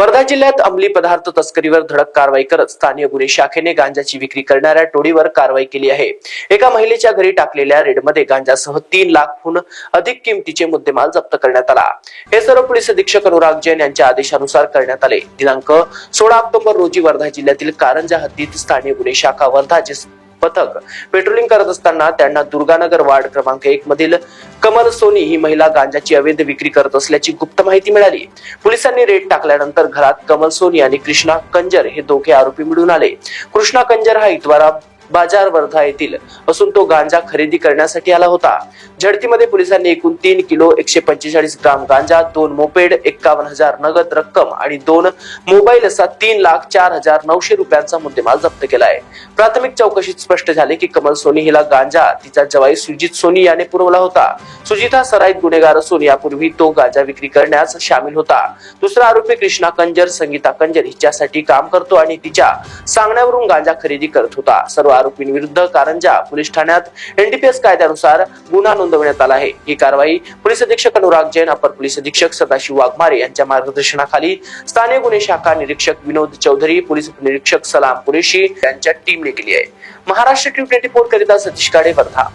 वर्धा जिल्ह्यात अंमली पदार्थ तस्करीवर धडक कारवाई करत स्थानीय गुन्हे शाखेने गांजाची विक्री करणाऱ्या टोळीवर कारवाई केली आहे. एका महिलेच्या घरी टाकलेल्या रेडमध्ये गांजासह तीन लाखहून अधिक किमतीचे मुद्देमाल जप्त करण्यात आला. हे सर्व पोलीस अधीक्षक अनुराग जैन यांच्या आदेशानुसार करण्यात आले. दिनांक सोळा ऑक्टोबर रोजी वर्धा जिल्ह्यातील कारंजा हद्दीत स्थानीय गुन्हे शाखा वर्धा पथक पेट्रोलिंग करत असताना त्यांना दुर्गानगर वार्ड क्रमांक एक मधील कमल सोनी ही महिला गांजाची अवैध विक्री करत असल्याची गुप्त माहिती मिळाली. पोलिसांनी रेड टाकल्यानंतर घरात कमल सोनी आणि कृष्णा कंजर हे दोघे आरोपी मिळून आले. कृष्णा कंजर हा इतवारा बाजार वर्धा येथील असून तो गांजा खरेदी करण्यासाठी आला होता. झडतीमध्ये पोलिसांनी एकूण तीन किलो एकशे पंचेचाळीस ग्राम गांजा दोन मोपेड एक्कावन्न हजार नगद रक्कम आणि दोन मोबाईल असा तीन लाख चार हजार नऊशे रुपयांचा मुद्देमाल जप्त केला आहे प्राथमिक चौकशीत स्पष्ट झाले की कमल सोनी हिला गांजा तिचा जवाई सुजित सोनी याने पुरवला होता. सुजित हा सराईत गुन्हेगार असून यापूर्वी तो गांजा विक्री करण्यास सामील होता. दुसरा आरोपी कृष्णा कंजर संगीता कंजर हिच्यासाठी काम करतो आणि तिच्या सांगण्यावरून गांजा खरेदी करत होता. सर्व आरोपींविरुद्ध कारंजा पोलीस ठाण्यात एनडीपीएस कायद्यानुसार गुन्हा नोंदवण्यात आला आहे. ही कारवाई पोलीस अधीक्षक अनुराग जैन अपर पोलीस अधीक्षक सदाशिव वाघमारे यांच्या मार्गदर्शनाखाली स्थानिक गुन्हे शाखा निरीक्षक विनोद चौधरी पोलीस निरीक्षक सलाम कुरेशी यांच्या टीमने केली आहे. महाराष्ट्र ट्वेंटी फोर करिता सतीश काडे वर्धा.